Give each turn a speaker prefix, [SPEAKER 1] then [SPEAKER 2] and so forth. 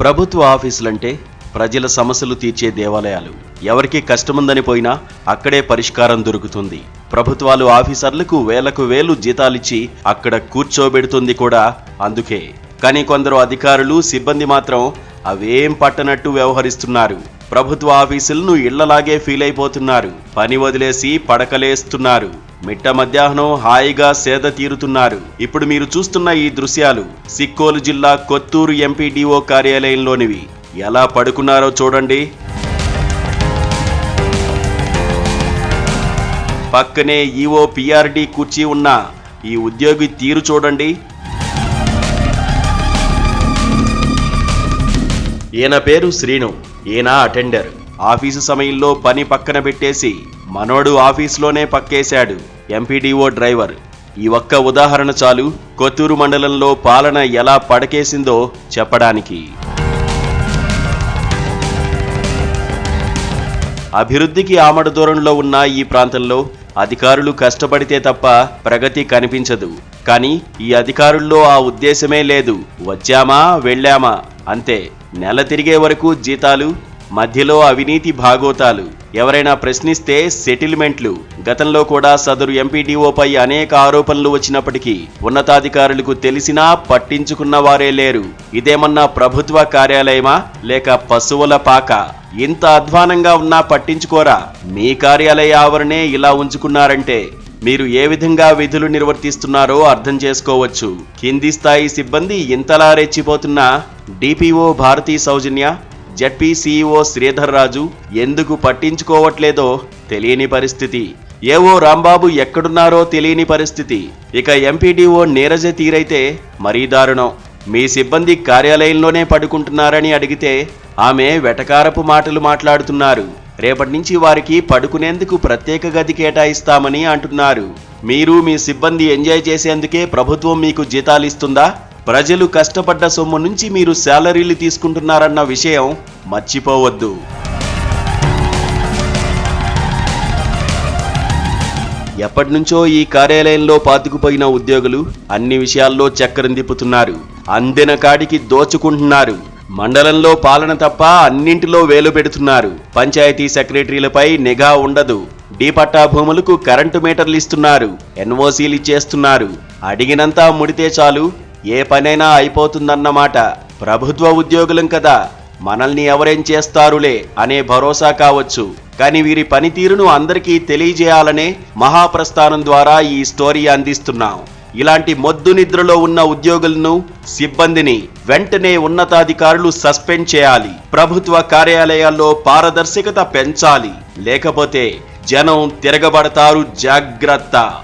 [SPEAKER 1] ప్రభుత్వ ఆఫీసులంటే ప్రజల సమస్యలు తీర్చే దేవాలయాలు. ఎవరికి కష్టముందని పోయినా అక్కడే పరిష్కారం దొరుకుతుంది. ప్రభుత్వాలు ఆఫీసర్లకు వేలకు వేలు జీతాలిచ్చి అక్కడ కూర్చోబెడుతుంది కూడా అందుకే. కానీ కొందరు అధికారులు సిబ్బంది మాత్రం అవేం పట్టనట్టు వ్యవహరిస్తున్నారు. ప్రభుత్వ ఆఫీసులను ఇళ్ళలాగే ఫీల్ అయిపోతున్నారు పని వదిలేసి పడకలేస్తున్నారు. మిట్ట మధ్యాహ్నం హాయిగా సేద తీరుతున్నారు. ఇప్పుడు మీరు చూస్తున్న ఈ దృశ్యాలు సిక్కోలు జిల్లా కొత్తూరు ఎంపీడీఓ కార్యాలయంలోనివి. ఎలా పడుకున్నారో చూడండి. పక్కనే ఈఓ పిఆర్డి కుర్చీ ఉన్న ఈ ఉద్యోగి తీరు చూడండి. ఈయన పేరు శ్రీను ఈయన అటెండర్. ఆఫీసు సమయంలో పని పక్కన పెట్టేసి మనోడు ఆఫీసులోనే పక్కేశాడు. MPDO driver. ఈ ఒక్క ఉదాహరణ చాలు. కొత్తూరు మండలంలో పాలన ఎలా పడకేసిందో చెప్పడానికి. అభివృద్ధికి ఆమడ దూరంలో ఉన్న ఈ ప్రాంతంలో అధికారులు కష్టపడితే తప్ప ప్రగతి కనిపించదు. కానీ ఈ అధికారుల్లో ఆ ఉద్దేశమే లేదు. వచ్చామా వెళ్ళామా? అంతే. నెల తిరిగే వరకు జీతాలు మధ్యలో అవినీతి భాగోతాలు. ఎవరైనా ప్రశ్నిస్తే సెటిల్మెంట్లు. గతంలో కూడా సదరు ఎంపీడీఓపై అనేక ఆరోపణలు వచ్చినప్పటికీ ఉన్నతాధికారులకు తెలిసినా పట్టించుకున్న వారే లేరు. ఇదేమన్నా ప్రభుత్వ కార్యాలయమా? లేక పశువుల పాక? ఇంత అధ్వానంగా ఉన్నా పట్టించుకోరా? మీ కార్యాలయ ఆవరణే ఇలా ఉంచుకున్నారంటే మీరు ఏ విధంగా విధులు నిర్వర్తిస్తున్నారో అర్థం చేసుకోవచ్చు. కింది స్థాయి సిబ్బంది ఇంతలా రెచ్చిపోతున్నా? DPO Bharati Soujanya ZP CEO Sridhar Raju ఎందుకు పట్టించుకోవట్లేదో తెలియని పరిస్థితి. ఏవో రాంబాబు ఎక్కడున్నారో తెలియని పరిస్థితి. ఇక ఎంపీడీఓ నీరజ తీరైతే మరీ దారుణం. మీ సిబ్బంది కార్యాలయంలోనే పడుకుంటున్నారని అడిగితే ఆమె వెటకారపు మాటలు మాట్లాడుతున్నారు. రేపటి నుంచి వారికి పడుకునేందుకు ప్రత్యేక గది కేటాయిస్తామని అంటున్నారు. మీరు మీ సిబ్బంది ఎంజాయ్ చేసేందుకే ప్రభుత్వం మీకు జీతాలు ఇస్తుందా ప్రజలు కష్టపడ్డ సొమ్ము నుంచి మీరు శాలరీలు తీసుకుంటున్నారన్న విషయం మర్చిపోవద్దు. ఎప్పటినుంచో ఈ కార్యాలయంలో పాతుకుపోయిన ఉద్యోగులు అన్ని విషయాల్లో చక్రం తిప్పుతున్నారు అందిన కాడికి దోచుకుంటున్నారు. మండలంలో పాలన తప్ప అన్నింటిలో వేలు పెడుతున్నారు. పంచాయతీ సెక్రటరీలపై నిఘా ఉండదు. డి పట్టా భూములకు కరెంటు మీటర్లు ఇస్తున్నారు. ఎన్ఓసీలు ఇచ్చేస్తున్నారు. అడిగినంత ముడితే చాలు. ఏ పనైనా అయిపోతుందన్నమాట. ప్రభుత్వ ఉద్యోగులం కదా. మనల్ని ఎవరేం చేస్తారులే అనే భరోసా కావచ్చు. కానీ వీరి పనితీరును అందరికీ తెలియజేయాలనే మహాప్రస్థానం ద్వారా ఈ స్టోరీ అందిస్తున్నాం. ఇలాంటి మొద్దు నిద్రలో ఉన్న ఉద్యోగులను సిబ్బందిని వెంటనే ఉన్నతాధికారులు సస్పెండ్ చేయాలి. ప్రభుత్వ కార్యాలయాల్లో పారదర్శకత పెంచాలి. లేకపోతే జనం తిరగబడతారు జాగ్రత్త.